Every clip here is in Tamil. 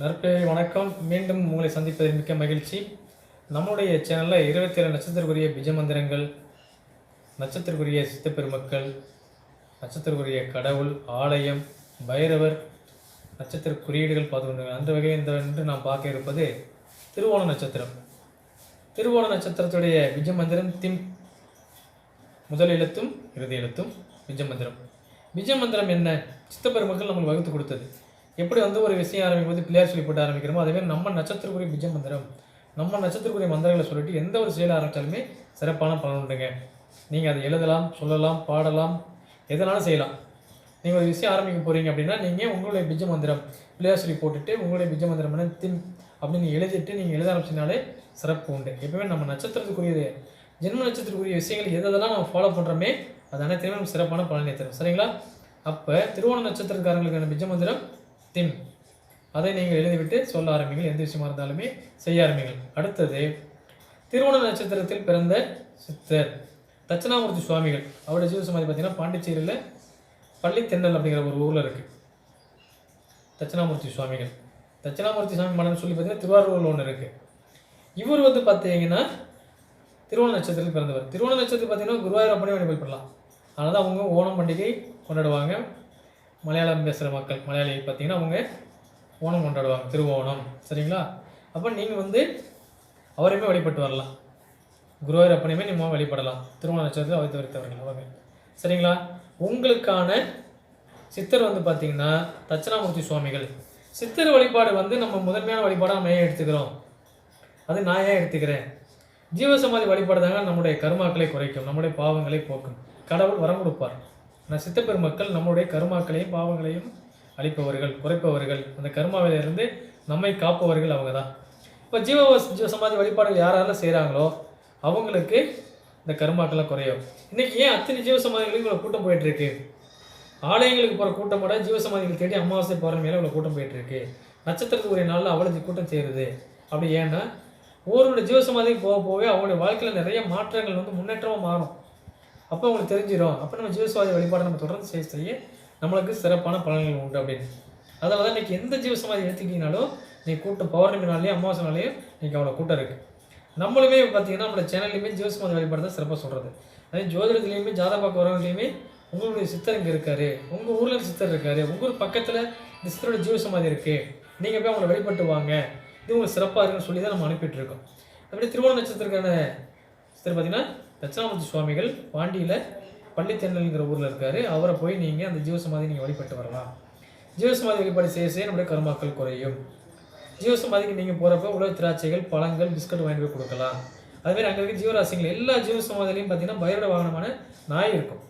நற்பேரை வணக்கம். மீண்டும் உங்களை சந்திப்பதில் மிக்க மகிழ்ச்சி. நம்முடைய சேனலில் இருபத்தி ஏழு நட்சத்திரக்குரிய பிஜமந்திரங்கள் நட்சத்திரக்குரிய சித்த பெருமக்கள் நட்சத்திரக்குரிய கடவுள் ஆலயம் பைரவர் நட்சத்திர குறியீடுகள் பார்த்து கொண்டு அந்த வகையில் இந்த என்று நாம் பார்க்க இருப்பது திருவோண நட்சத்திரம். திருவோண நட்சத்திரத்துடைய பிஜமந்திரம் திம் முதல் எழுத்தும் இறுதி எழுத்தும் பிஜமந்திரம் பிஜமந்திரம் என்ன? சித்தப்பெருமக்கள் நம்மளுக்கு வகுத்து கொடுத்தது. எப்படி வந்து ஒரு விஷயம் ஆரம்பிக்கும் போது பிள்ளையார் சொல்லி போட்டு ஆரம்பிக்கிறோமோ அதே மாதிரி நம்ம நட்சத்திரக்குரிய பிஜமந்திரம் நம்ம நட்சத்திரக்குரிய மந்திரங்களை சொல்லிட்டு எந்த ஒரு செயலை ஆரம்பித்தாலுமே சிறப்பான பலன் உண்டுங்க. நீங்கள் அதை எழுதலாம் சொல்லலாம் பாடலாம் எதனாலும் செய்யலாம். நீங்கள் ஒரு விஷயம் ஆரம்பிக்க போகிறீங்க அப்படின்னா நீங்கள் உங்களுடைய பிஜ மந்திரம் பிள்ளையார் சொல்லி போட்டுட்டு உங்களுடைய பிஜ மந்திரம் என்ன திம் அப்படின்னு எழுதிட்டு நீங்கள் எழுத ஆரம்பிச்சினாலே சிறப்பு உண்டு. எப்பவுமே நம்ம நட்சத்திரத்துக்குரியது ஜென்ம நட்சத்திரத்துக்குரிய விஷயங்கள் எதெல்லாம் நம்ம ஃபாலோ பண்ணுறோமே அது அனைத்தையுமே நம்ம சிறப்பான பலனை தரும் சரிங்களா? அப்போ திருவோண நட்சத்திரக்காரங்களுக்கான பிஜ மந்திரம் திம் அதை நீங்கள் எழுதிவிட்டு சொல்ல ஆரம்பிங்கள். எந்த விஷயமா இருந்தாலுமே செய்ய ஆரம்பிங்கள். அடுத்தது திருவோண நட்சத்திரத்தில் பிறந்த சித்தர் தட்சிணாமூர்த்தி சுவாமிகள். அவருடைய ஜீவசமாதி பார்த்தீங்கன்னா பாண்டிச்சேரியில் பள்ளித்தென்னல் அப்படிங்கிற ஒரு ஊரில் இருக்குது தட்சிணாமூர்த்தி சுவாமிகள். தட்சிணாமூர்த்தி சுவாமி மடம் சொல்லி பார்த்தீங்கன்னா திருவாரூரில் ஒன்று இருக்குது இவர் வந்து பார்த்தீங்கன்னா திருவோண நட்சத்திரத்தில் பிறந்தவர். திருவோண நட்சத்திரம் பார்த்தீங்கன்னா குருவாயூரப்பனே வழிபடலாம். அதனால் தான் அவங்க ஓணம் பண்டிகை கொண்டாடுவாங்க. மலையாளம் பேசுகிற மக்கள் மலையாளி பார்த்தீங்கன்னா அவங்க ஓணம் கொண்டாடுவாங்க திருவோணம். சரிங்களா? அப்போ நீங்கள் வந்து அவரையுமே வழிபட்டு வரலாம். குருவாயூர் அப்பனையுமே நம்ம வழிபடலாம். திருமண நட்சத்திரத்தில் அவை தவிர்த்தவர்கள் அவங்க. சரிங்களா? உங்களுக்கான சித்தர் வந்து பார்த்திங்கன்னா தட்சிணாமூர்த்தி சுவாமிகள். சித்தர் வழிபாடு வந்து நம்ம முதன்மையான வழிபாடாக நம்ம ஏன் எடுத்துக்கிறோம்? அது நான் ஏன் எடுத்துக்கிறேன்? ஜீவசமாதி வழிபாடு தாங்க நம்முடைய கருமாக்களை குறைக்கும் நம்முடைய பாவங்களை போக்கும். கடவுள் வரம் கொடுப்பார். ஆனால் சித்தப்பெருமக்கள் நம்முடைய கருமாக்களையும் பாவங்களையும் அழிப்பவர்கள் குறைப்பவர்கள். அந்த கர்மாவிலிருந்து நம்மை காப்பவர்கள் அவங்க தான் இப்போ ஜீவ சமாதி வழிபாடுகள் யாரெல்லாம் செய்கிறாங்களோ அவங்களுக்கு இந்த கருமாக்கெல்லாம் குறையும். இன்றைக்கி ஏன் அத்தனை ஜீவசமாதிகளுக்கு இவ்வளோ கூட்டம் போயிட்டுருக்கு? ஆலயங்களுக்கு போகிற கூட்டம் கூட ஜீவசமாதிகள் தேடி அமாவாசை போகிற மேலே இவ்வளோ கூட்டம் போயிட்டுருக்கு. நட்சத்திரத்துக்கு ஒரு நாளில் அவ்வளோ கூட்டம் சேருது. அப்படி ஏன்னா ஒவ்வொருடைய ஜீவசமாதிக்கு போக போக அவங்களுடைய வாழ்க்கையில் நிறைய மாற்றங்கள் வந்து முன்னேற்றமாக மாறும். அப்போ அவங்களுக்கு தெரிஞ்சிடும் அப்போ நம்ம ஜீவசமாதி வழிபாடு நம்ம தொடர்ந்து செய்ய செய்ய நம்மளுக்கு சிறப்பான பலன்கள் உண்டு அப்படின்னு. அதனால தான் இன்றைக்கி எந்த ஜீவசமாதி எடுத்துக்கிட்டீங்கனாலும் நீ கூட்டம் பௌர்ணமி நாள்லையும் அமாவாசை நாள்லையும் இன்றைக்கி அவ்வளோ கூட்டம் இருக்குது நம்மளுமே பார்த்தீங்கன்னா நம்மளோட சேனல்லையுமே ஜீவசமாதி வழிபாடு தான் சிறப்பாக சொல்கிறது அதே ஜோதிடத்துலேயுமே ஜாதக பார்க்க வரவங்களையுமே உங்களுடைய சித்தர் இங்கே இருக்கார். உங்கள் ஊரில் சித்தர் இருக்கார். உங்கள் ஊர் பக்கத்தில் இந்த சித்தரோட ஜீவசமாதி இருக்குது நீங்கள் போய் அவங்கள வழிபட்டு வாங்க. இது உங்களுக்கு சிறப்பாக இருக்குன்னு சொல்லி தான் நம்ம அனுப்பிட்டுருக்கோம் அப்படியே அப்படி திருவோண நட்சத்திரக்கான சித்தர் பார்த்தீங்கன்னா தட்சிணாமூர்த்தி சுவாமிகள் பாண்டியில் பள்ளித்தென்னல்ங்கிற ஊரில் இருக்கார். அவரை போய் நீங்கள் அந்த ஜீவசமாதி நீங்கள் வழிபட்டு வரலாம். ஜீவசமாதி வழிபாடு செய்ய செய்ய நம்முடைய கர்மாக்கள் குறையும். ஜீவசமாதிக்கு நீங்கள் போகிறப்ப உலக திராட்சைகள் பழங்கள் பிஸ்கட் வாங்கி போய் கொடுக்கலாம். அதுமாதிரி அங்கே இருக்க ஜீவராசிகள் எல்லா ஜீவசமாதிலையும் பார்த்தீங்கன்னா பயிரோட வாகனமான நாய் இருக்கும்.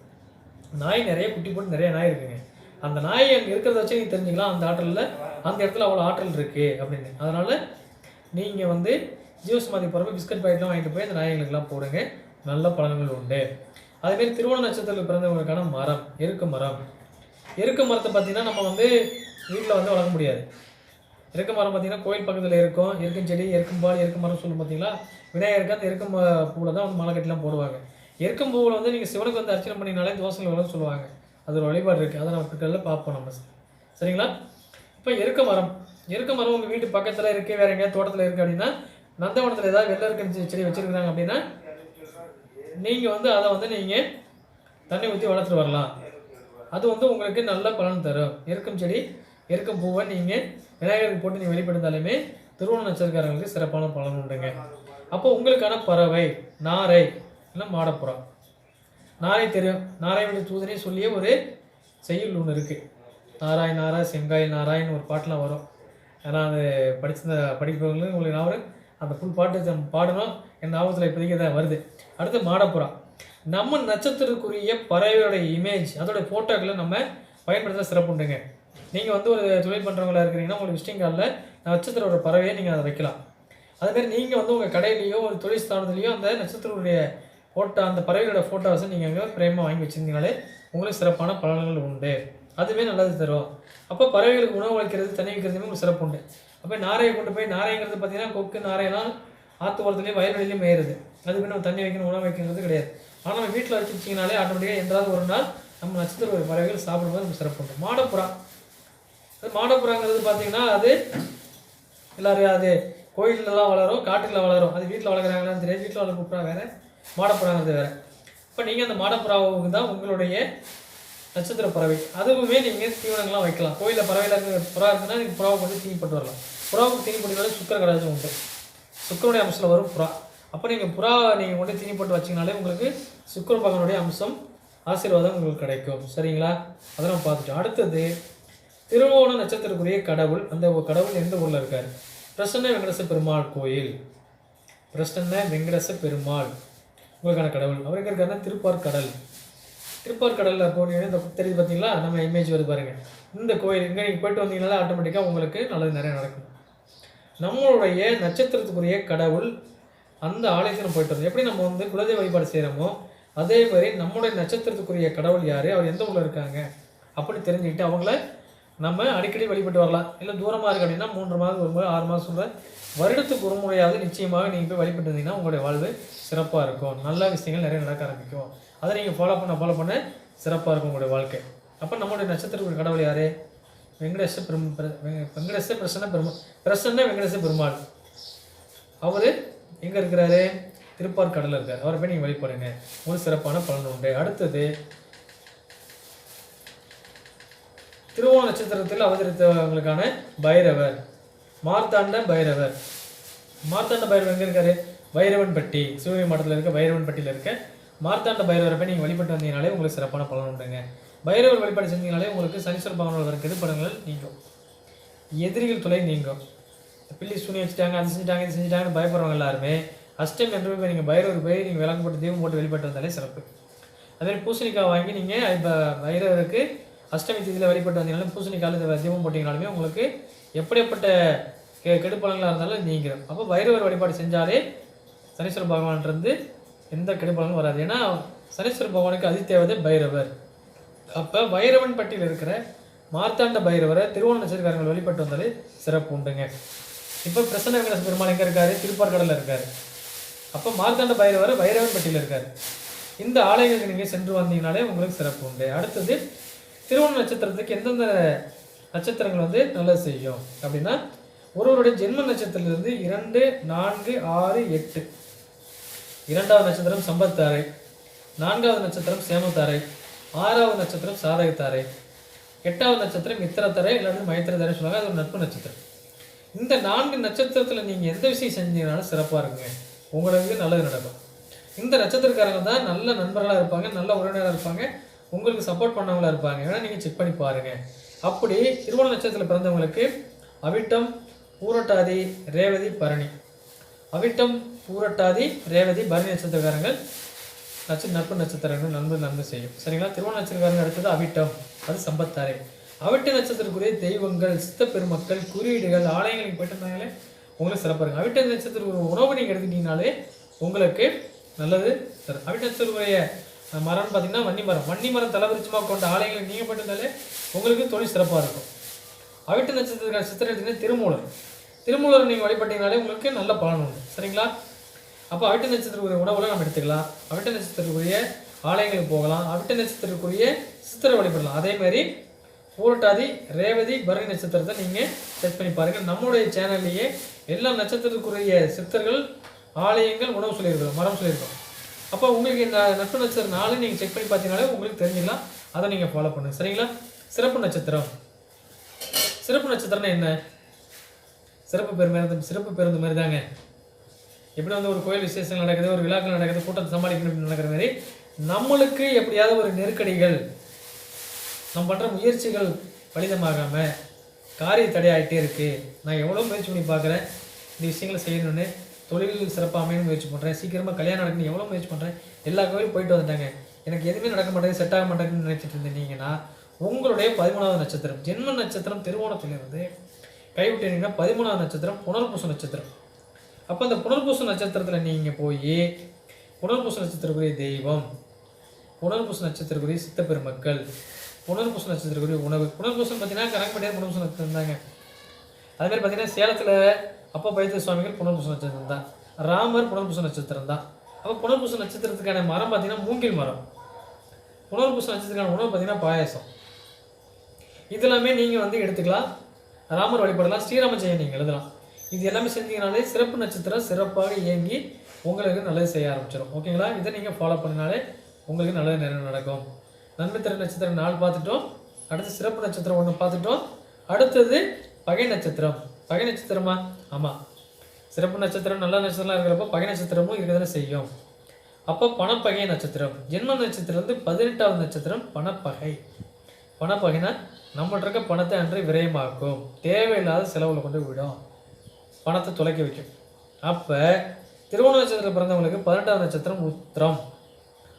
நாய் நிறைய குட்டி போட்டு நிறைய நாய் இருக்குங்க. அந்த நாய் அங்கே இருக்கிறத வச்சு நீங்கள் தெரிஞ்சுக்கலாம். அந்த ஆற்றலில் அந்த இடத்துல அவ்வளோ ஆற்றல் இருக்குது அப்படின்னு. அதனால் நீங்கள் வந்து ஜீவசமாதி போகிறப்ப பிஸ்கட் பாக்கெட்லாம் வாங்கிட்டு போய் அந்த நாய்களுக்கெல்லாம் போடுங்க. நல்ல பலன்கள் உண்டு. அதேமாரி திருவோண நட்சத்திரத்தில் பிறந்தவங்களுக்கான மரம் எருக்கு மரம். எருக்கு மரத்தை பார்த்திங்கன்னா நம்ம வந்து வீட்டில் வந்து வளர்க்க முடியாது. எருக்கு மரம் பார்த்தீங்கன்னா கோயில் பக்கத்தில் இருக்கும். எருக்கும் செடி எருக்கும் பால் எருக்கு மரம் சொல்லும் பார்த்தீங்களா விநாயகருக்கு அந்த எருக்கும் பூவில் தான் வந்து மாலை கட்டிலாம் போடுவாங்க. எருக்கும் பூவில் வந்து நீங்கள் சிவனுக்கு வந்து அர்ச்சனை பண்ணினாலே தோசைகள் வரும்னு சொல்லுவாங்க. அது ஒரு வழிபாடு இருக்குது அதை நம்ம பிற்காலில் பார்ப்போம் நம்ம. சரிங்களா? இப்போ எருக்க மரம். எருக்க மரம் உங்கள் வீட்டு பக்கத்தில் இருக்குது வேறு எங்கேயாவது தோட்டத்தில் இருக்குது அப்படின்னா நந்தவனத்தில் ஏதாவது வெள்ளை இருக்க செடி வச்சுருக்குறாங்க அப்படின்னா நீங்கள் வந்து அதை வந்து நீங்கள் தண்ணி ஊற்றி வளர்த்துட்டு வரலாம். அது வந்து உங்களுக்கு நல்ல பலன் தரும். எருக்கம் செடி எருக்கம் பூவை நீங்கள் விநாயகருக்கு போட்டு நீங்கள் வெளிப்படுத்தாலுமே திருவோண நட்சத்திரக்காரங்களுக்கு சிறப்பான பலன் உண்டுங்க. அப்போ உங்களுக்கான பறவை நாரை இல்லை மாடப்புறா நாரை தெரியும் நாரை விட தூதனே சொல்லியே ஒரு செய்யுள் ஒன்று இருக்குது நாராய் நாராய் செங்காய் நாராயண் ஒரு பாட்டெலாம் வரும். ஏன்னா அது படித்த படிப்பவர்களும் உங்களுக்கு நான் அந்த ஃபுல் பாட்டு நம்ம பாடணும் என் ஞாபகத்தில் இப்போதைக்கு தான் வருது. அடுத்து மாடப்புறா. நம்ம நட்சத்திரத்துக்குரிய பறவையோட இமேஜ் அதோட ஃபோட்டோக்களை நம்ம பயன்படுத்த சிறப்பு உண்டுங்க. நீங்கள் வந்து ஒரு தொழில் பண்ணுறவங்களா இருக்கிறீங்கன்னா உங்களுக்கு விசிட்டிங் கார்டில் நட்சத்திரோட பறவையை நீங்கள் அதை வைக்கலாம். அதேமாதிரி நீங்கள் வந்து உங்கள் கடையிலையோ ஒரு தொழில் ஸ்தானத்துலேயோ அந்த நட்சத்திரத்துடைய ஃபோட்டோ அந்த பறவைகளோட ஃபோட்டோஸை நீங்கள் அங்கே பிரேமாக வாங்கி வச்சிருந்தீங்கனாலே உங்களுக்கு சிறப்பான பலன்கள் உண்டு. அதுவே நல்லது தரும். அப்போ பறவைகளுக்கு உணவு அளிக்கிறது தண்ணி வைக்கிறதுமே ஒரு சிறப்பு உண்டு அப்போ நாரையை கொண்டு போய் நாரைங்கிறது பார்த்தீங்கன்னா கொக்கு நாரையெல்லாம் ஆற்று ஓரத்துலேயும் வயல்வெளிலையும் மேயுது அதுக்கு நம்ம தண்ணி வைக்கணும் உணவு வைக்கிறது கிடையாது. ஆனால் நம்ம வீட்டில் வச்சுருச்சிங்கனாலே ஆட்டோமேட்டிக்காக என்றாவது ஒரு நாள் நம்ம நட்சத்திர பறவைகள் சாப்பிடும்போது நம்ம சிறப்பு உண்டு மாடப்புறா. அது மாடப்புறாங்கிறது பார்த்தீங்கன்னா அது எல்லோரும் அது கோயிலெலாம் வளரும் காட்டில் வளரும். அது வீட்டில் வளர்க்குறாங்களான்னு தெரியாது வீட்டில் வளர்க்க புறா வேறு மாடப்புறாங்கிறது வேறு. இப்போ நீங்கள் அந்த மாடப்புறாவுக்கு தான் உங்களுடைய நட்சத்திர பறவை அதுவுமே நீங்கள் தீவனங்கள்லாம் வைக்கலாம். கோயிலில் பறவையில் இருக்க புறா இருக்குன்னா நீங்கள் புறாவை கொண்டு தீனி போட்டு வரலாம். புறாவுக்கு தீனி போட்டு சுக்கர கடாசம் உண்டு. சுக்கரனுடைய அம்சத்தில் வரும் புறா. அப்போ நீங்கள் புறா நீங்கள் கொண்டு தீனி போட்டு வச்சிங்கனாலே உங்களுக்கு சுக்கர பகவனுடைய அம்சம் ஆசீர்வாதம் உங்களுக்கு கிடைக்கும். சரிங்களா? அதெல்லாம் பார்த்துட்டோம். அடுத்தது திருவோண நட்சத்திரக்குரிய கடவுள். அந்த கடவுள் எந்த ஊரில் இருக்கார்? பிரசன்ன வெங்கடேச பெருமாள் கோயில். பிரசன்ன வெங்கடேச பெருமாள். உங்களுக்கான கடவுள். அவர் எங்கே இருக்காருன்னா திருப்பார் கடல். திருப்பார் கடலில் போனீங்கன்னா இந்த தெரியுது பார்த்தீங்களா நம்ம இமேஜ் வருது பாருங்கள் இந்த கோயில் இங்கே நீங்கள் போயிட்டு வந்தீங்கன்னா ஆட்டோமேட்டிக்காக உங்களுக்கு நல்லது நிறைய நடக்கும். நம்மளுடைய நட்சத்திரத்துக்குரிய கடவுள் அந்த ஆலயத்தில் போயிட்டு வந்தோம் எப்படி நம்ம வந்து குலதெய்வ வழிபாடு செய்கிறோமோ அதே மாதிரி நம்முடைய நட்சத்திரத்துக்குரிய கடவுள் யார்? அவர் எந்த ஊரில் இருக்காங்க? அப்படி தெரிஞ்சுக்கிட்டு அவங்கள நம்ம அடிக்கடி வழிபட்டு வரலாம். இல்லை தூரமாக இருக்குது அப்படின்னா மூன்று மாதம் ஒரு முறை ஆறு மாதம் சொல்கிற வருடத்துக்கு ஒரு முறையாவது நிச்சயமாக நீங்கள் போய் வழிபட்டு வந்தீங்கன்னா உங்களுடைய வாழ்வு சிறப்பாக இருக்கும். நல்ல விஷயங்கள் நிறைய நடக்க ஆரம்பிக்கும். அதை நீங்கள் ஃபாலோ பண்ண ஃபாலோ பண்ண. சிறப்பாக இருக்கும் உங்களுடைய வாழ்க்கை. அப்போ நம்மளுடைய நட்சத்திரத்துக்கு கடவுள் யார்? வெங்கடேச பெரும் வெங்கடேச பிரசன்ன பெருமாள் பிரசன்ன வெங்கடேச பெருமாள். அவர் எங்கே இருக்கிறாரு? திருப்பார் கடலில் இருக்கார். அவரை போய் நீங்கள் வழிபடுங்க ஒரு சிறப்பான பலன் உண்டு. அடுத்தது திருவோண நட்சத்திரத்தில் அவதரித்தவங்களுக்கான பைரவர். மார்த்தாண்ட பைரவர். மார்த்தாண்ட பைரவர் எங்கே இருக்காரு? வைரவன்பட்டி. சிவகங்கை மாவட்டத்தில் இருக்க வைரவன்பட்டியில் இருக்க மார்த்தாண்ட பைரவரை போய் நீங்கள் வழிபட்டு வந்தீங்கனாலே உங்களுக்கு சிறப்பான பலன் உண்டுங்க. பைரவர் வழிபாடு செஞ்சீங்கனாலே உங்களுக்கு சனீஸ்வர பகவானோட வர கெடுப்படங்கள் நீங்கும். எதிரிகள் தொலை நீங்கும். பில்லி சுனி வச்சுட்டாங்க அது செஞ்சுட்டாங்க இது செஞ்சுட்டாங்கன்னு பயப்படுறவங்க எல்லாருமே அஷ்டம் என்று போய் நீங்கள் பைரவர் போய் நீங்கள் விளக்கு போட்டு தீபம் போட்டு வழிபட்டு வந்தாலே சிறப்பு. அதேமாதிரி பூசணிக்காய் வாங்கி நீங்கள் இப்போ பைரவருக்கு அஷ்டமி திதியில் வழிபட்டு வந்தீங்கனாலும் பூசணிக்காயில் தீபம் போட்டிங்கனாலுமே உங்களுக்கு எப்படிப்பட்ட கெ கெடுப்பலங்களாக இருந்தாலும் நீங்கிறோம் அப்போ பைரவர் வழிபாடு செஞ்சாலே சனீஸ்வர பகவான்லேருந்து எந்த கெடுப்பலனும் வராது. ஏன்னா சனீஸ்வர பகவானுக்கு அதிதேவதை பைரவர். அப்போ பைரவன் பட்டியில் இருக்கிற மார்த்தாண்ட பைரவரை திருவோண நட்சத்திரக்காரங்கள் வழிபட்டு வந்தாலே சிறப்பு உண்டுங்க. இப்போ பிரசன்ன வெங்கடேச பெருமாள் எங்கே இருக்காரு? திருப்பார்கடலில் இருக்கார். அப்போ மார்த்தாண்ட பைரவர் பைரவன் பட்டியில் இருக்கார். இந்த ஆலயங்களுக்கு நீங்கள் சென்று வந்தீங்கனாலே உங்களுக்கு சிறப்பு உண்டு. அடுத்தது திருவோண நட்சத்திரத்துக்கு எந்தெந்த நட்சத்திரங்கள் வந்து நல்லது செய்யும்? அப்படின்னா ஒருவருடைய ஜென்ம நட்சத்திரத்திலிருந்து இரண்டு நான்கு ஆறு எட்டு. இரண்டாவது நட்சத்திரம் சம்பத்தாரை நான்காவது நட்சத்திரம் சேமத்தாரை ஆறாவது நட்சத்திரம் சாதகத்தாரை எட்டாவது நட்சத்திரம் இத்திரத்தரை இல்லாத மைத்திரத்தாரை சொல்லுவாங்க. அது ஒரு நட்பு நட்சத்திரம். இந்த நான்கு நட்சத்திரத்தில் நீங்கள் எந்த விஷயம் செஞ்சீங்கனாலும் சிறப்பாக இருக்குங்க. உங்களுக்கு நல்லது நடக்கும். இந்த நட்சத்திரக்காரங்க தான் நல்ல நண்பர்களாக இருப்பாங்க நல்ல உறவினராக இருப்பாங்க உங்களுக்கு சப்போர்ட் பண்ணவங்களா இருப்பாங்க. வேணால் நீங்கள் செக் பண்ணி பாருங்கள் அப்படி திருமண நட்சத்திரத்தில் பிறந்தவங்களுக்கு அவிட்டம் பூரட்டாதி ரேவதி பரணி. அவிட்டம் பூரட்டாதி ரேவதி பரணி நட்சத்திரக்காரங்கள் நட்ச நட்பு நட்சத்திரங்கள் நண்பர் நன்மை செய்யும். சரிங்களா? திருமண நட்சத்திரக்காரங்க அடுத்தது அவிட்டம். அது சம்பத்தாரை. அவிட்ட நட்சத்திரக்குரிய தெய்வங்கள் சித்த பெருமக்கள் குறியீடுகள் ஆலயங்களுக்கு போயிட்டு இருந்தாங்களே உங்களுக்கு சிறப்பாக இருக்கும் அவிட்ட நட்சத்திரக்குரிய உணவு நீங்கள் எடுத்துக்கிட்டீங்கனாலே உங்களுக்கு நல்லது. தரும் அவிட்ட நட்சத்திரக்குரிய மரம்னு பார்த்தீங்கன்னா வன்னி மரம். வன்னி மரம் தலைவரிச்சமாக கொண்ட ஆலயங்கள் நீங்கள் போயிட்டு இருந்தாலே உங்களுக்கு தொழில் சிறப்பாக இருக்கும். அவிட்ட நட்சத்திரக்கார சித்திரம் எடுத்தீங்கன்னா திருமூலர். திருமூலர் நீங்கள் வழிபட்டீங்கனாலே உங்களுக்கு நல்ல பலன் உண்டு. சரிங்களா? அப்போ அவிட்ட நட்சத்திரக்குரிய உணவுலாம் நம்ம எடுத்துக்கலாம். அவிட்ட நட்சத்திரக்குரிய ஆலயங்களுக்கு போகலாம். அவிட்ட நட்சத்திரக்குரிய சித்திரை வழிபடலாம் அதே மாதிரி பூரட்டாதி ரேவதி பரணி நட்சத்திரத்தை நீங்கள் செக் பண்ணி பாருங்கள் நம்முடைய சேனல்லையே எல்லா நட்சத்திரத்துக்குரிய சித்தர்கள் ஆலயங்கள் உணவு சொல்லியிருக்கோம் மரம் சொல்லியிருக்கோம். அப்போ உங்களுக்கு இந்த நட்பு நட்சத்திரம் நாளை நீங்கள் செக் பண்ணி பார்த்தீங்கனாலே உங்களுக்கு தெரிஞ்சிடலாம். அதை நீங்கள் ஃபாலோ பண்ணுங்க. சரிங்களா? சிறப்பு நட்சத்திரம். சிறப்பு நட்சத்திரம்னா என்ன? சிறப்பு பெருமை சிறப்பு பேருந்து மாதிரி தாங்க. எப்படி வந்து ஒரு கோயில் விசேஷங்கள் நடக்குது ஒரு விழாக்கள் நடக்குது கூட்டத்தை சமாளிக்கணும் அப்படின்னு நடக்கிற மாதிரி நம்மளுக்கு எப்படியாவது ஒரு நெருக்கடிகள் நம்ம பண்ணுற முயற்சிகள் பலிதமாகாமல் காரிய தடையாகிட்டே இருக்குது நான் எவ்வளோ முயற்சி பண்ணி பார்க்குறேன். இந்த விஷயங்களை செய்யணும்னு தொழில் சிறப்பாக அமையணும் முயற்சி பண்ணுறேன் சீக்கிரமாக கல்யாணம் நடக்கணும் எவ்வளோ முயற்சி பண்ணுறேன் எல்லா கோயிலும் போயிட்டு வந்துட்டாங்க. எனக்கு எதுவுமே நடக்க மாட்டேங்குது செட் ஆக மாட்டேங்குதுன்னு நினச்சிட்டு இருந்தீங்கன்னா உங்களுடைய பதிமூணாவது நட்சத்திரம் ஜென்ம நட்சத்திரம் திருவோணத்திலிருந்து கைவிட்டீங்கன்னா பதிமூணாவது நட்சத்திரம் புனர்பூச நட்சத்திரம். அப்போ அந்த புனர்பூச நட்சத்திரத்தில் நீங்கள் போய் புனர்பூச நட்சத்திரக்குரிய தெய்வம் புனர்பூச நட்சத்திரக்குரிய சித்த பெருமக்கள் புனர்பூச நட்சத்திரக்குரிய உணவு புனர்பூசம் பார்த்தீங்கன்னா கணக்கு புனர்பூச நட்சத்திரம் தாங்க. அதுமாதிரி பார்த்தீங்கன்னா சேலத்தில் அப்பா பைத்திய சுவாமிகள் புனர்பூச நட்சத்திரம் தான். ராமர் புனர்பூச நட்சத்திரம் தான். அப்போ புனர்பூச நட்சத்திரத்துக்கான மரம் பார்த்தீங்கன்னா மூங்கில் மரம். புனர்பூச நட்சத்திரத்துக்கான உணவு பார்த்தீங்கன்னா பாயாசம். இதெல்லாமே நீங்கள் வந்து எடுத்துக்கலாம். ராமர் வழிபடலாம் ஸ்ரீராம ஜெயம் நீங்கள் எழுதலாம். இது எல்லாமே செஞ்சீங்கனாலே சிறப்பு நட்சத்திரம் சிறப்பாக இயங்கி உங்களுக்கு நல்லது செய்ய ஆரம்பிச்சிடும் ஓகேங்களா? இதை நீங்கள் ஃபாலோ பண்ணினாலே உங்களுக்கு நல்லது நிறைய நடக்கும். நன்மை நட்சத்திரம் நாள் பார்த்துட்டோம். அடுத்து சிறப்பு நட்சத்திரம் ஒன்று பார்த்துட்டோம். அடுத்தது பகை நட்சத்திரம். பகை நட்சத்திரமா? ஆமாம் சிறப்பு நட்சத்திரம் நல்ல நட்சத்திரம்லாம் இருக்கிறப்போ பகை நட்சத்திரமும் இருக்கிறதான செய்யும். அப்போ பணப்பகை நட்சத்திரம். ஜென்ம நட்சத்திரம் வந்து பதினெட்டாவது நட்சத்திரம் பணப்பகை. பணப்பகைனா நம்மள்ட்ட இருக்க பணத்தை அன்று விரயமாக்கும். தேவையில்லாத செலவில் கொண்டு விடும். பணத்தை துளைக்க வைக்கும். அப்போ திருவோண நட்சத்திரத்தில் பிறந்தவங்களுக்கு பதினெட்டாம் நட்சத்திரம் உத்திரம்.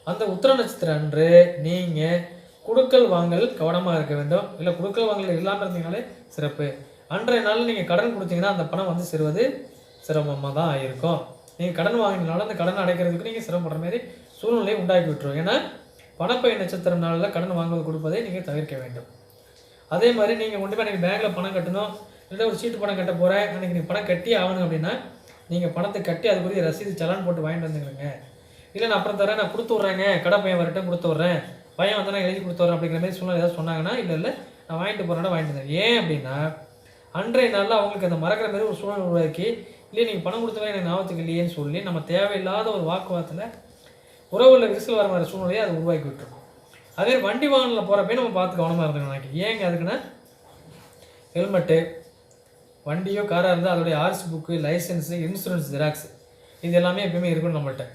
அந்த உத்திர நட்சத்திரம் அன்று நீங்கள் குடுக்கல் வாங்கல் கவனமாக இருக்க வேண்டும். இல்லை குடுக்கல் வாங்கல் இல்லாமல் இருந்தீங்கனாலே சிறப்பு. அன்றைய நாளில் நீங்கள் கடன் கொடுத்தீங்கன்னா அந்த பணம் வந்து சேருவது சிரமமாக தான் இருக்கும். நீங்கள் கடன் வாங்கினாலும் அந்த கடனை அடைக்கிறதுக்கு நீங்கள் சிரமப்படுற மாதிரி சூழ்நிலையை உண்டாக்கி விட்டுரும். ஏன்னா பணப்பை நட்சத்திர நாளில் கடன் வாங்குவது கொடுப்பதை நீங்கள் தவிர்க்க வேண்டும். அதே மாதிரி நீங்கள் கொண்டு போய் எனக்கு பேங்கில் பணம் கட்டணும். இல்லை ஒரு சீட்டு பணம் கட்ட போகிறேன் அன்றைக்கி நீங்கள் பணம் கட்டி ஆகணும் அப்படின்னா நீங்கள் பணத்தை கட்டி அதுக்குரிய ரசீது சலான் போட்டு வாங்கிட்டு வந்துக்கிறேங்க இல்லை நான் அப்புறம் தரேன் நான் கொடுத்து விட்றேங்க. கடை பையன் வரட்டும் கொடுத்து விட்றேன். பையன் வந்து நான் எழுதி கொடுத்து வரேன் அப்படிங்கிற மாதிரி சூழ்நிலை ஏதாவது சொன்னாங்கன்னா இல்லை இல்லை நான் வாங்கிட்டு போகிறேன்னா வாங்கிட்டு வந்தேன் ஏன் அப்படின்னா அன்றைய நாளில் அவங்களுக்கு அந்த மறக்கிற மாதிரி ஒரு சூழ்நிலை உருவாக்கி இல்லை நீங்கள் பணம் கொடுத்தவங்க எனக்கு ஞாபகத்துக்கு இல்லையேன்னு சொல்லி நம்ம தேவையில்லாத ஒரு வாக்குவாதத்தில் உறவுல விரிசல் வர மாதிரி சூழ்நிலையை அது உருவாக்கி விட்டுரும் அதே வண்டி வாகனில் போகிறப்பே நம்ம பார்த்து கவனமாக இருந்துக்கணும். நினைக்கிறேன் ஏங்க அதுக்குன்னா ஹெல்மெட்டு வண்டியோ காராக இருந்தால் அதோடைய RC book license insurance xerox இது எல்லாமே எப்பயுமே இருக்கணும் நம்மள்ட்ட.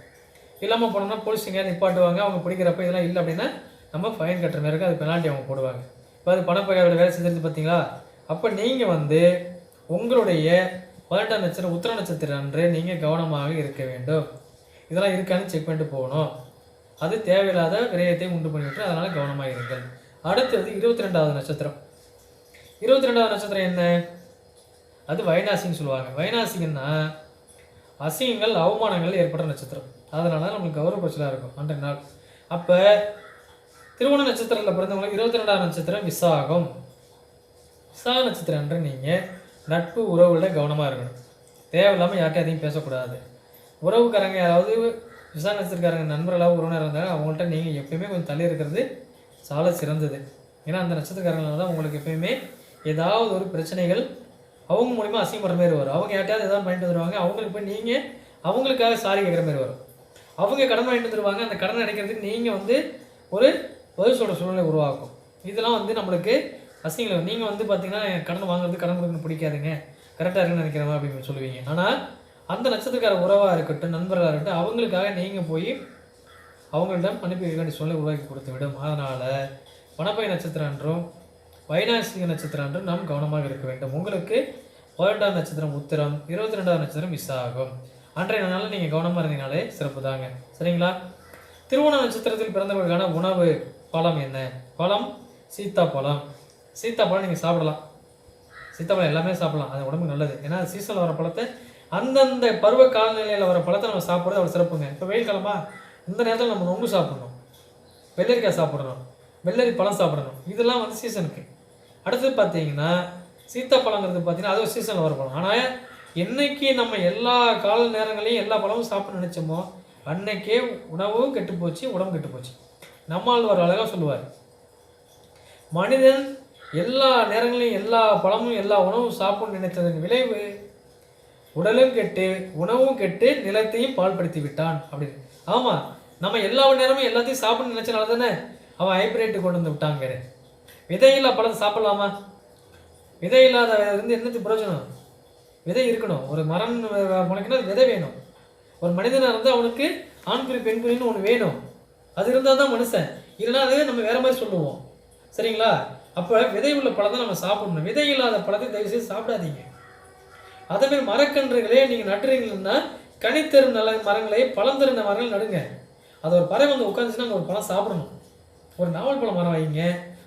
இல்லாமல் போனோம்னா போலீஸ் எங்கேயாவது நிப்பாட்டுவாங்க அவங்க பிடிக்கிறப்ப இதெல்லாம் இல்லை அப்படின்னா நம்ம ஃபைன் கட்டுற மாதிரி இருக்கும். அது பெனால்ட்டி அவங்க போடுவாங்க. இப்போ அது பணப்பகையோட வேலை செஞ்சிருந்து பார்த்தீங்களா அப்போ நீங்கள் வந்து உங்களுடைய பதினெட்டாம் நட்சத்திரம் உத்திர நட்சத்திரம் அன்று நீங்கள் கவனமாக இருக்க வேண்டும். இதெல்லாம் இருக்கான்னு செக் பண்ணிட்டு போகணும். அது தேவையில்லாத விரயத்தை உண்டு பண்ணிவிட்டு அதனால் கவனமாக இருங்கள். அடுத்தது இருபத்தி ரெண்டாவது நட்சத்திரம். இருபத்தி ரெண்டாவது நட்சத்திரம் என்ன? அது வைனாசின்னு சொல்லுவாங்க. வைனாசிங்கன்னா அசிங்கங்கள் அவமானங்கள் ஏற்படுற நட்சத்திரம். அதனால தான் நம்மளுக்கு கௌரவ பிரச்சனை இருக்கும் அன்றைய நாள். அப்போ திருவோண நட்சத்திரத்தில் பிறந்தவங்களுக்கு இருபத்தி ரெண்டாவது நட்சத்திரம் விசாகம். விசாக நட்சத்திரம் என்று நீங்கள் நட்பு உறவுகள கவனமாக இருக்கணும். தேவையில்லாமல் யார்கிட்டையும் அதிகம் பேசக்கூடாது. உறவுக்காரங்க யாராவது விசா நட்சத்திரக்காரங்க நண்பர்களாக உறவினர் இருந்தாலும் அவங்கள்ட்ட நீங்கள் எப்பயுமே கொஞ்சம் தள்ளி இருக்கிறது சால சிறந்தது. ஏன்னா அந்த நட்சத்திரக்காரங்களால் தான் உங்களுக்கு எப்பயுமே ஏதாவது ஒரு பிரச்சனைகள் அவங்க மூலிமா அசிங்கப்படுற மாதிரி வரும். அவங்க யார்ட்டையாவது ஏதாவது பண்ணிட்டு வருவாங்க அவங்களுக்கு போய் நீங்கள் அவங்களுக்காக சாரி கேட்குற மாதிரி வரும். அவங்க கடன் வாங்கிட்டு வந்துருவாங்க. அந்த கடன் அடைக்கிறதுக்கு நீங்கள் வந்து ஒரு பதில் சொல்கிற சூழ்நிலை உருவாக்கும். இதெல்லாம் வந்து நம்மளுக்கு அசிங்கம் நீங்கள் வந்து பார்த்தீங்கன்னா கடன் வாங்குறது கடன் கொடுக்கணும் பிடிக்காதுங்க. கரெக்டாக இருக்குன்னு நினைக்கிறவங்க அப்படின்னு சொல்லுவீங்க. ஆனால் அந்த நட்சத்திரக்கார உறவாக இருக்கட்டும் நண்பர்களாக இருக்கட்டும் அவங்களுக்காக நீங்கள் போய் அவங்களிடம் அனுப்பி வைக்க வேண்டிய சூழ்நிலை உருவாக்கி கொடுத்து விடும். அதனால் பணப்பை நட்சத்திரம் என்றும் வைநாசிக நட்சத்திரம் என்று நாம் கவனமாக இருக்க வேண்டும். உங்களுக்கு பதினெட்டாம் நட்சத்திரம் உத்திரம் இருபத்தி ரெண்டாவது நட்சத்திரம் மிஸ் ஆகும் அன்றைய நாளில் நீங்கள் கவனமாக இருந்தீங்கனாலே சிறப்பு தாங்க. சரிங்களா? திருவோண நட்சத்திரத்தில் பிறந்தவர்களுக்கான உணவு பழம் என்ன? பழம் சீத்தாப்பழம். சீத்தாப்பழம் நீங்கள் சாப்பிடலாம். சீத்தாப்பழம் எல்லாமே சாப்பிடலாம். அது உடம்புக்கு நல்லது. ஏன்னா சீசனில் வர பழத்தை அந்தந்த பருவ காலநிலையில் வர பழத்தை நம்ம சாப்பிட்றது அவ்வளோ சிறப்புங்க. இப்போ வெயில் காலமா இந்த நேரத்தில் நம்ம நொங்கு சாப்பிடணும். வெள்ளரிக்காய் சாப்பிடணும். வெள்ளரி பழம் சாப்பிடணும். இதெல்லாம் வந்து சீசனுக்கு. அடுத்து பார்த்தீங்கன்னா சீத்தாப்பழங்கிறது பார்த்தீங்கன்னா அது ஒரு சீசனில் வர பழம். ஆனால் என்னைக்கு நம்ம எல்லா கால நேரங்களையும் எல்லா பழமும் சாப்பிட நினச்சோமோ அன்னைக்கே உணவும் கெட்டு போச்சு உடம்பு கெட்டு போச்சு. நம்மால் ஒரு அழகாக சொல்லுவார். மனிதன் எல்லா நேரங்களையும் எல்லா பழமும் எல்லா உணவும் சாப்பிடணும்னு நினைத்ததன் விளைவு உடலும் கெட்டு உணவும் கெட்டு நிலத்தையும் பால்படுத்தி விட்டான் அப்படின்னு. ஆமாம் நம்ம எல்லா நேரமும் எல்லாத்தையும் சாப்பிடணும்னு நினச்சனால தானே அவன் ஹைப்ரேட்டு கொண்டு வந்து விட்டாங்கிறேன் விதையில்லா பழத்தை சாப்பிடலாமா? விதை இல்லாத இருந்து என்னத்துக்கு பிரயோஜனம்? விதை இருக்கணும். ஒரு மரம் முளைக்கணும் அது விதை வேணும். ஒரு மனிதனாக இருந்தால் அவனுக்கு ஆண்குறி பெண்குறின்னு ஒன்று வேணும். அது இருந்தால் தான் மனுஷன். இல்லைனா அது நம்ம வேறு மாதிரி சொல்லுவோம். சரிங்களா? அப்போ விதை உள்ள பழத்தை நம்ம சாப்பிடணும். விதை இல்லாத பழத்தை தயவு செய்து சாப்பிடாதீங்க. அதே மரக்கன்றுகளே நீங்கள் நட்டுறீங்கன்னா கனித்தரும் நல்ல மரங்களை பழம் தரும் மரங்கள் நடுங்க. அது ஒரு பறவை வந்து உட்காந்துச்சுன்னா அங்கே ஒரு பழம் சாப்பிடணும். ஒரு நாவல் பழம் மரம் வைங்க.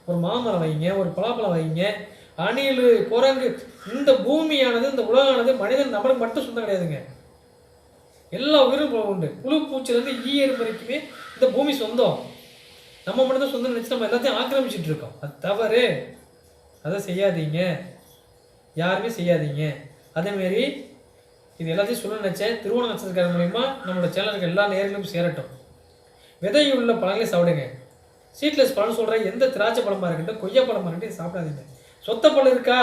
ஒரு மாமரம் வைங்க ஒரு பலாப்பழம் வைங்க அணில் குரங்கு இந்த பூமியானது இந்த உலகானது மனிதன் நம்மளுக்கு மட்டும் சொந்தம் கிடையாதுங்க. எல்லா உயிரும் உண்டு. புழு பூச்சிலேருந்து ஈ எறும்பு வரைக்குமே இந்த பூமி சொந்தம். நம்ம மட்டும் தான் சொந்தம் நினச்சி நம்ம எல்லாத்தையும் ஆக்கிரமிச்சிட்டு இருக்கோம். அது தவறு. அதை செய்யாதீங்க. யாருமே செய்யாதீங்க. அதேமாரி இது எல்லாத்தையும் சொல்ல நினச்சேன். திருவோண நட்சத்திரக்காரர் மூலிமா நம்மளோட சேனலுக்கு எல்லா நேர்களும் சேரட்டும். விதையுள்ள உள்ள பழங்களை சாப்பிடுங்க. சீட்லெஸ் பழம் சொல்கிறேன் எந்த திராட்சை பழமாக இருக்கட்டும் கொய்யா பழமாக இருக்கட்டும் சாப்பிடாதீங்க. சொத்த பழம் இருக்கா?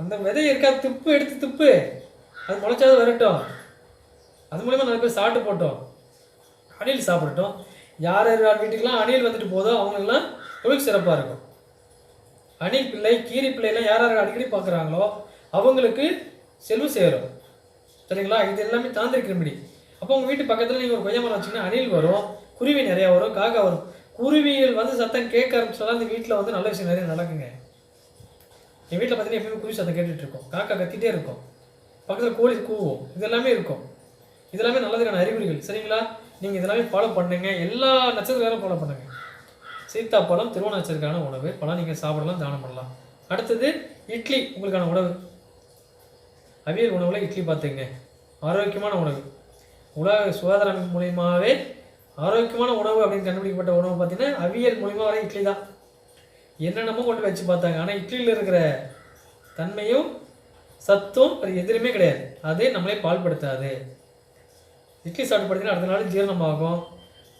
அந்த விதை இருக்கா? துப்பு எடுத்து துப்பு. அது முளைச்சாவது வரட்டும். அது மூலிமா நிறைய பேர் சாப்பிட்டு போட்டோம். அணில் சாப்பிடட்டும். யார் யார் வீட்டுக்கெல்லாம் அணில் வந்துட்டு போதோ அவங்களுக்குலாம் தொழில் சிறப்பாக இருக்கும். அணில் பிள்ளை கீரி பிள்ளைலாம் யார் யார் அடிக்கடி பார்க்குறாங்களோ அவங்களுக்கு செல்வம் சேரும். சரிங்களா? இது எல்லாமே தாந்திரிக் ரெமெடி அப்போ உங்கள் வீட்டு பக்கத்தில் நீங்கள் ஒரு கொய்யா மரம் வச்சிங்கன்னா அணில் வரும் குருவி நிறையா வரும் காக்கா வரும். குருவிகள் வந்து சத்தம் கேட்க ஆரம்பிச்சாலும் அந்த வீட்டில் வந்து நல்ல விஷயம் நிறைய நடக்குங்க. என் வீட்டில் பார்த்தீங்கன்னா எப்பயுமே குருவி சத்தம் கேட்டுட்ருக்கோம் இருக்கும். காக்கா கத்திட்டே இருக்கும். பக்கத்தில் கோழி கூவும். இதெல்லாமே இருக்கும். இதெல்லாமே நல்லதுக்கான அறிகுறிகள். சரிங்களா? நீங்கள் இதெல்லாமே ஃபாலோ பண்ணுங்க. எல்லா நட்சத்திரம் ஃபாலோ பண்ணுங்கள் சீத்தாப்பழம் திருவோண நட்சத்திரக்கான உணவு. பழம் நீங்கள் சாப்பிடலாம் தானம் பண்ணலாம். அடுத்தது இட்லி உங்களுக்கான உணவு. அவியல் உணவில் இட்லி பார்த்துங்க ஆரோக்கியமான உணவு. உலக சுகாதார மூலியமாகவே ஆரோக்கியமான உணவு அப்படின்னு கண்டுபிடிக்கப்பட்ட உணவு பார்த்தீங்கன்னா அவியல் மூலிமா வர இட்லி தான். என்னென்னமோ கொண்டு வச்சு பார்த்தாங்க. ஆனால் இட்லியில் இருக்கிற தன்மையும் சத்தும் அது எதிலுமே கிடையாது. அதே நம்மளே பால்படுத்தாது. இட்லி சாப்பிட்டு பார்த்தீங்கன்னா அடுத்த நாள் ஜீரணமாகும்.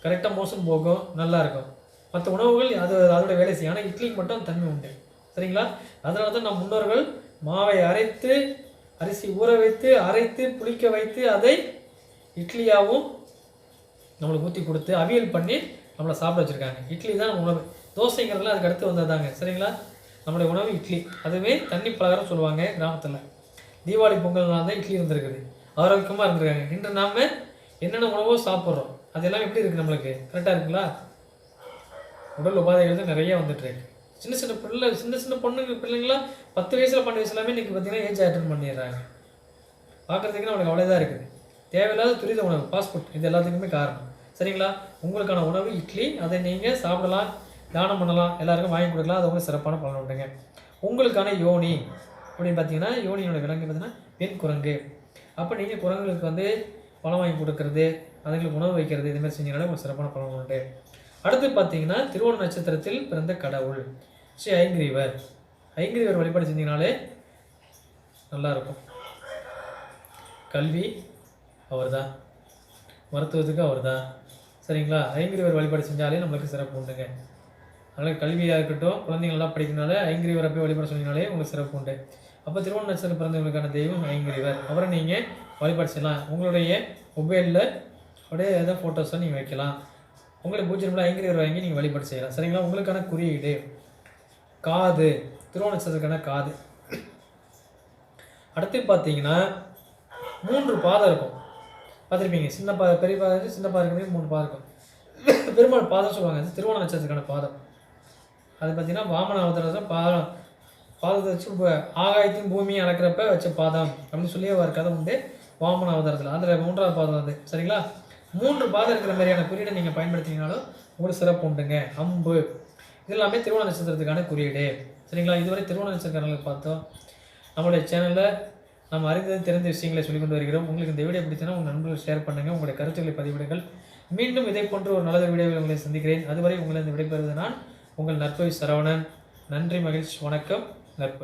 கரெக்டாக மோசம் போகும். நல்லா இருக்கும். மற்ற உணவுகள் அது அதோட வேலை செய்யும். ஆனால் இட்லிக்கு மட்டும் தன்மை உண்டு. சரிங்களா? அதனால தான் நம் முன்னோர்கள் மாவை அரைத்து அரிசி ஊற வைத்து அரைத்து புளிக்க வைத்து அதை இட்லியாகவும் நம்மளுக்கு ஊற்றி கொடுத்து அவியல் பண்ணி நம்மளை சாப்பிட வச்சுருக்காங்க. இட்லி தான் உணவு. தோசைங்கிறதுலாம் அதுக்கு அடுத்து வந்ததாங்க சரிங்களா? நம்மளுடைய உணவு இட்லி. அதுவே தண்ணி பலகாரம் சொல்லுவாங்க கிராமத்தில். தீபாவளி பொங்கல்னால தான் இட்லி இருந்திருக்குது. ஆரோக்கியமாக இருந்திருக்காங்க. இன்று நாம் என்னென்ன உணவோ சாப்பிட்றோம். அதெல்லாம் எப்படி இருக்குது நம்மளுக்கு? கரெக்டாக இருக்குங்களா? உடல் உபாதைகள் தான் நிறைய வந்துட்டுருக்கு சின்ன சின்ன பிள்ளை சின்ன சின்ன பொண்ணுங்க பிள்ளைங்களாம் பத்து வயசில் பன்னெண்டு வயசுலாமே இன்றைக்கி பார்த்தீங்கன்னா ஏஜ் அட்டன் பண்ணிடுறாங்க. பார்க்குறதுக்கு நம்மளுக்கு அவ்வளோதான் இருக்குது. தேவையில்லாத துரித உணவு ஃபாஸ்ட் இது எல்லாத்துக்குமே காரணம். சரிங்களா? உங்களுக்கான உணவு இட்லி அதை நீங்கள் சாப்பிடலாம் தானம் பண்ணலாம் எல்லாருக்கும் வாங்கி கொடுக்கலாம் அது உங்களுக்கு சிறப்பான பலன் உண்டுங்க. உங்களுக்கான யோனி அப்படின்னு பார்த்தீங்கன்னா யோனியோட விலங்கு பார்த்தீங்கன்னா பெண் குரங்கு. அப்போ நீங்கள் குரங்குகளுக்கு வந்து பழம் வாங்கி கொடுக்கறது அதுங்களுக்கு உணவு வைக்கிறது இது மாதிரி செஞ்சீங்கனாலே உங்களுக்கு சிறப்பான பலன் உண்டு. அடுத்து பார்த்தீங்கன்னா திருவோண நட்சத்திரத்தில் பிறந்த கடவுள் ஸ்ரீ ஐங்கிரீவர். ஐங்கிரீவர் வழிபாடு செஞ்சீங்கனாலே நல்லாயிருக்கும் கல்வி அவர் தான் மருத்துவத்துக்கு அவர் தான் சரிங்களா? ஐங்கிரிவர் வழிபாடு செஞ்சாலே நம்மளுக்கு சிறப்பு உண்டுங்க. அதனால் கல்வியாக இருக்கட்டும் குழந்தைங்க நல்லா படிக்கிறனால ஐங்கிரிவரை போய் வழிபாடு சொன்னீங்கனாலே உங்களுக்கு சிறப்பு உண்டு. அப்போ திருவண்ண நட்சத்திரம் பிறந்தவங்களுக்கான தெய்வம் ஐங்கிரீவர். அவரை நீங்கள் வழிபாடு செய்யலாம். உங்களுடைய மொபைலில் அப்படியே ஏதாவது ஃபோட்டோஸை நீங்கள் வைக்கலாம். உங்களுக்கு பூஜை ரூபாய் வாங்கி நீங்கள் வழிபாடு செய்யலாம். சரிங்களா? உங்களுக்கான குறியீடு. காது. திருவண்ண நட்சத்திரத்துக்கான காது. அடுத்து பார்த்தீங்கன்னா மூன்று பாதம் இருக்கும். பார்த்துருப்பீங்க. சின்ன பா பெரிய பாதம் இருக்கு, சின்ன பாதம் இருக்கிற மூணு பாதம் இருக்கும். பெருமாள் பாதம் சொல்லுவாங்க. அது திருவோண நட்சத்திரத்துக்கான பாதம். அது பார்த்தீங்கன்னா வாமன அவதாரத்தில் பாதம். பாதத்தை வச்சு ஆகாயத்தையும் பூமியும் அளக்கிறப்ப வச்ச பாதம் அப்படின்னு சொல்லி ஒரு கதை உண்டு. வாமன அவதாரத்தில். அதில் மூன்றாவது பாதம் அது. சரிங்களா? மூன்று பாதம் இருக்கிற மாதிரியான குறியீடை நீங்கள் பயன்படுத்தினீங்கனாலும் உங்களுக்கு சிறப்பு உண்டுங்க. அம்பு. இது எல்லாமே திருவண நட்சத்திரத்துக்கான குறியீடு. சரிங்களா? இதுவரை திருவண நட்சத்திரங்களுக்கு பார்த்தோம். நம்மளுடைய சேனலில் நம்ம அறிந்தது தெரிந்த விஷயங்களை சொல்லிக் கொண்டு வருகிறோம். உங்களுக்கு இந்த வீடியோ பிடிச்சனா உங்கள் நண்பர்கள் ஷேர் பண்ணுங்கள் உங்களுடைய கருத்துக்களை பதிவிடுங்கள். மீண்டும் இதை போன்ற ஒரு நல்ல வீடியோவில் உங்களை சந்திக்கிறேன். அதுவரை உங்களை இந்த விடைபெறுவது நான் உங்கள் நற்பவி சரவணன். நன்றி மகிழ்ச்சி வணக்கம். நற்பவி.